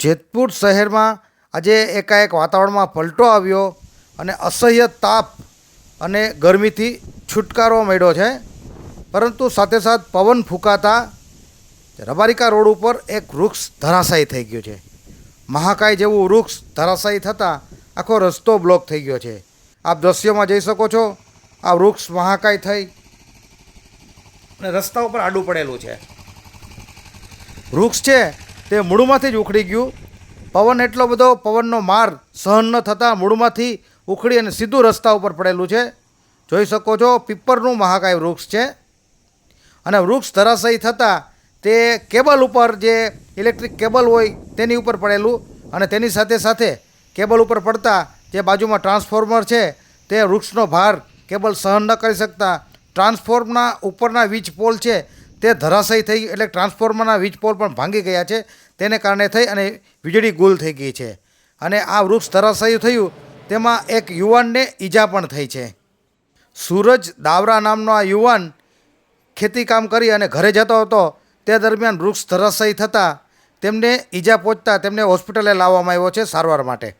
જેતપુર શહેરમાં આજે એકાએક વાતાવરણમાં પલટો આવ્યો અને અસહ્ય તાપ અને ગરમીથી છુટકારો મળ્યો છે. પરંતુ સાથે સાથ પવન ફૂંકાતા રબારિકા રોડ ઉપર એક વૃક્ષ ધરાશાયી થઈ ગયું છે. મહાકાય જેવું વૃક્ષ ધરાશાયી થતાં આખો રસ્તો બ્લોક થઈ ગયો છે. આપ દ્રશ્યોમાં જઈ શકો છો, આ વૃક્ષ મહાકાય થઈ અને રસ્તા ઉપર આડું પડેલું છે. વૃક્ષ છે તે મૂળમાંથી જ ઉખડી ગયું. પવન એટલો બધો, પવનનો માર સહન ન થતાં મૂળમાંથી ઉખડી અને સીધું રસ્તા ઉપર પડેલું છે. જોઈ શકો છો, પીપરનું મહાકાય વૃક્ષ છે. અને વૃક્ષ ધરાશયી થતાં તે કેબલ ઉપર જે ઇલેક્ટ્રિક કેબલ હોય તેની ઉપર પડેલું અને તેની સાથે સાથે કેબલ ઉપર પડતા જે બાજુમાં ટ્રાન્સફોર્મર છે તે વૃક્ષનો ભાર કેબલ સહન ન કરી શકતા. ટ્રાન્સફોર્મના ઉપરના વીજ પોલ છે તે ધરાશયી થઈ એટલે ટ્રાન્સફોર્મરના વીજ પોલ પણ ભાંગી ગયા છે. તેને કારણે થઈ અને વીજળી ગુલ થઈ ગઈ છે. અને આ વૃક્ષ ધરાશયી થયું, તેમાં એક યુવાનને ઈજા પણ થઈ છે. સૂરજ દાવરા નામનો આ યુવાન ખેતીકામ કરી અને ઘરે જતો હતો. તે દરમિયાન વૃક્ષ ધરાશયી થતાં તેમને ઈજા પહોંચતા તેમને હોસ્પિટલે લાવવામાં આવ્યો છે સારવાર માટે.